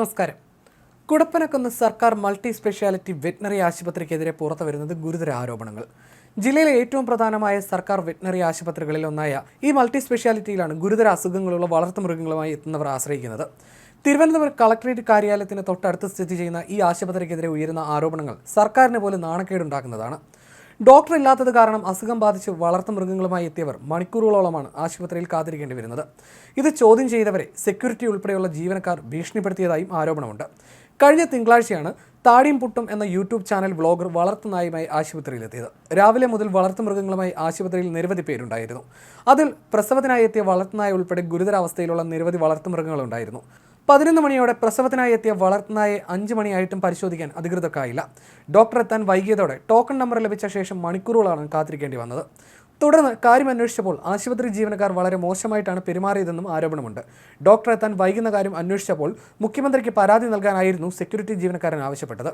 നമസ്കാരം. കുടപ്പനക്കുന്ന് സർക്കാർ multi speciality veterinary ആശുപത്രിക്കെതിരെ പുറത്തു വരുന്നത് ഗുരുതര ആരോപണങ്ങൾ. ജില്ലയിലെ ഏറ്റവും പ്രധാനമായ സർക്കാർ വെറ്റിനറി ആശുപത്രികളിൽ ഒന്നായ ഈ മൾട്ടി സ്പെഷ്യാലിറ്റിയിലാണ് ഗുരുതര അസുഖങ്ങളുള്ള വളർത്തുമൃഗങ്ങളുമായി എത്തുന്നവർ ആശ്രയിക്കുന്നത്. തിരുവനന്തപുരം കളക്ടറേറ്റ് കാര്യാലയത്തിന് തൊട്ടടുത്ത് സ്ഥിതി ചെയ്യുന്ന ഈ ആശുപത്രിക്കെതിരെ ഉയരുന്ന ആരോപണങ്ങൾ സർക്കാരിന് പോലും നാണക്കേടുണ്ടാക്കുന്നതാണ്. ഡോക്ടർ ഇല്ലാത്തത് കാരണം അസുഖം ബാധിച്ച് വളർത്തുമൃഗങ്ങളുമായി എത്തിയവർ മണിക്കൂറുകളോളമാണ് ആശുപത്രിയിൽ കാത്തിരിക്കേണ്ടി വരുന്നത്. ഇത് ചോദ്യം ചെയ്തവരെ സെക്യൂരിറ്റി ഉൾപ്പെടെയുള്ള ജീവനക്കാർ ഭീഷണിപ്പെടുത്തിയതായും ആരോപണമുണ്ട്. കഴിഞ്ഞ തിങ്കളാഴ്ചയാണ് താടിയും പുട്ടും എന്ന യൂട്യൂബ് ചാനൽ വ്ളോഗർ വളർത്തുനായുമായി ആശുപത്രിയിലെത്തിയത്. രാവിലെ മുതൽ വളർത്തു മൃഗങ്ങളുമായി ആശുപത്രിയിൽ നിരവധി പേരുണ്ടായിരുന്നു. അതിൽ പ്രസവത്തിനായി എത്തിയ വളർത്തുനായ ഉൾപ്പെടെ ഗുരുതരാവസ്ഥയിലുള്ള നിരവധി വളർത്തുമൃഗങ്ങളുണ്ടായിരുന്നു പതിനൊന്ന് മണിയോടെ പ്രസവത്തിനായി എത്തിയ വളർത്തുനായെ അഞ്ച് മണിയായിട്ടും പരിശോധിക്കാൻ അധികൃതർക്കായില്ല. ഡോക്ടർ എത്താൻ വൈകിയതോടെ ടോക്കൺ നമ്പർ ലഭിച്ച ശേഷം മണിക്കൂറുകളാണ് കാത്തിരിക്കേണ്ടി വന്നത്. തുടർന്ന് കാര്യം അന്വേഷിച്ചപ്പോൾ ആശുപത്രി ജീവനക്കാർ വളരെ മോശമായിട്ടാണ് പെരുമാറിയതെന്നും ആരോപണമുണ്ട്. ഡോക്ടറെ താൻ വൈകുന്ന കാര്യം അന്വേഷിച്ചപ്പോൾ മുഖ്യമന്ത്രിക്ക് പരാതി നൽകാനായിരുന്നു സെക്യൂരിറ്റി ജീവനക്കാരൻ ആവശ്യപ്പെട്ടത്.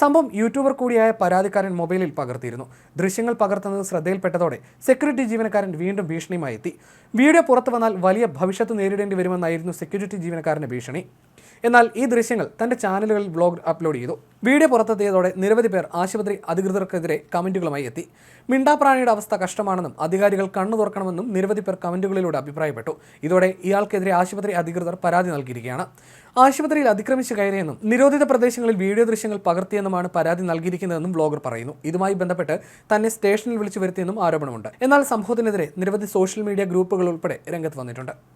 സംഭവം യൂട്യൂബർ കൂടിയായ പരാതിക്കാരൻ മൊബൈലിൽ പകർത്തിയിരുന്നു. ദൃശ്യങ്ങൾ പകർത്തുന്നത് ശ്രദ്ധയിൽപ്പെട്ടതോടെ സെക്യൂരിറ്റി ജീവനക്കാരൻ വീണ്ടും ഭീഷണിയുമായി എത്തി. വീഡിയോ പുറത്തു വന്നാൽ വലിയ ഭവിഷ്യത്ത് നേരിടേണ്ടി വരുമെന്നായിരുന്നു സെക്യൂരിറ്റി ജീവനക്കാരന്റെ ഭീഷണി. എന്നാൽ ഈ ദൃശ്യങ്ങൾ തന്റെ ചാനലുകളിൽ ബ്ലോഗ് അപ്ലോഡ് ചെയ്തു. വീഡിയോ പുറത്തെത്തിയതോടെ നിരവധി പേർ ആശുപത്രി അധികൃതർക്കെതിരെ കമന്റുകളുമായി എത്തി. മിണ്ടാപ്രാണിയുടെ അവസ്ഥ കഷ്ടമാണെന്നും അധികാരികൾ കണ്ണു തുറക്കണമെന്നും നിരവധി പേർ കമന്റുകളിലൂടെ അഭിപ്രായപ്പെട്ടു. ഇതോടെ ഇയാൾക്കെതിരെ ആശുപത്രി അധികൃതർ പരാതി നൽകിയിരിക്കുകയാണ്. ആശുപത്രിയിൽ അതിക്രമിച്ച് കയറിയെന്നും നിരോധിത പ്രദേശങ്ങളിൽ വീഡിയോ ദൃശ്യങ്ങൾ പകർത്തിയെന്നുമാണ് പരാതി നൽകിയിരിക്കുന്നതെന്നും ബ്ലോഗർ പറയുന്നു. ഇതുമായി ബന്ധപ്പെട്ട് തന്നെ സ്റ്റേഷനിൽ വിളിച്ചു വരുത്തിയെന്നും ആരോപണമുണ്ട്. എന്നാൽ സംഭവത്തിനെതിരെ നിരവധി സോഷ്യൽ മീഡിയ ഗ്രൂപ്പുകൾ ഉൾപ്പെടെ രംഗത്ത് വന്നിട്ടുണ്ട്.